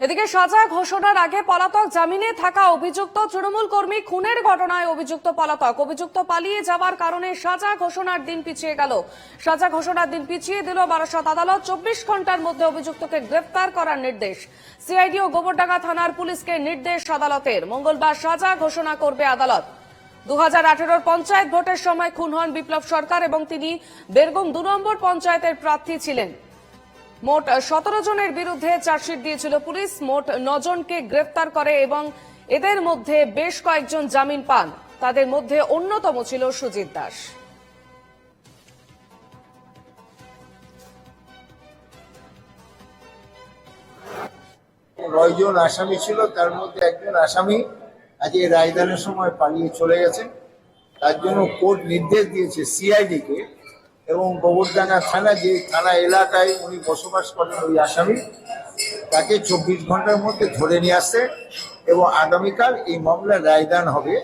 এদিকে সাজা ঘোষণার আগে পলাতক জামিনে থাকা অভিযুক্ত তৃণমূল কর্মী খুনের ঘটনায় অভিযুক্ত পলাতক। অভিযুক্ত পালিয়ে যাওয়ার কারণে সাজা ঘোষণার দিন পিছিয়ে গেল। সাজা ঘোষণার দিন পিছিয়ে দিল বারাসত আদালত। চব্বিশ ঘণ্টার মধ্যে অভিযুক্তকে গ্রেফতার করার নির্দেশ। সিআইডি ও গোবরডাঙ্গা থানার পুলিশকে নির্দেশ আদালতের। মঙ্গলবার সাজা ঘোষণা করবে আদালত। দু হাজার পঞ্চায়েত ভোটের সময় খুন হন বিপ্লব সরকার এবং তিনি বেরগুম দু নম্বর পঞ্চায়েতের প্রার্থী ছিলেন। মোট সতেরো জনের বিরুদ্ধে চার্জশিট দিয়েছিল পুলিশ। মোট নজনকে গ্রেফতার করে এবং এদের মধ্যে বেশ কয়েকজন জামিন পান। তাদের মধ্যে অন্যতম ছিল সুজিত দাস। নয়জন আসামি ছিল, তার মধ্যে একজন আসামি আজকে রায়দানের সময় পালিয়ে চলে গেছে। তার জন্য কোর্ট নির্দেশ দিয়েছে সিআইডি কে এবং গোবরডাঙ্গা থানা যে থানা এলাকায় উনি বসবাস করেন ওই আসামি, তাকে চব্বিশ ঘণ্টার মধ্যে ধরে নিয়ে আসে এবং আগামীকাল এই মামলা রায়দান হবে।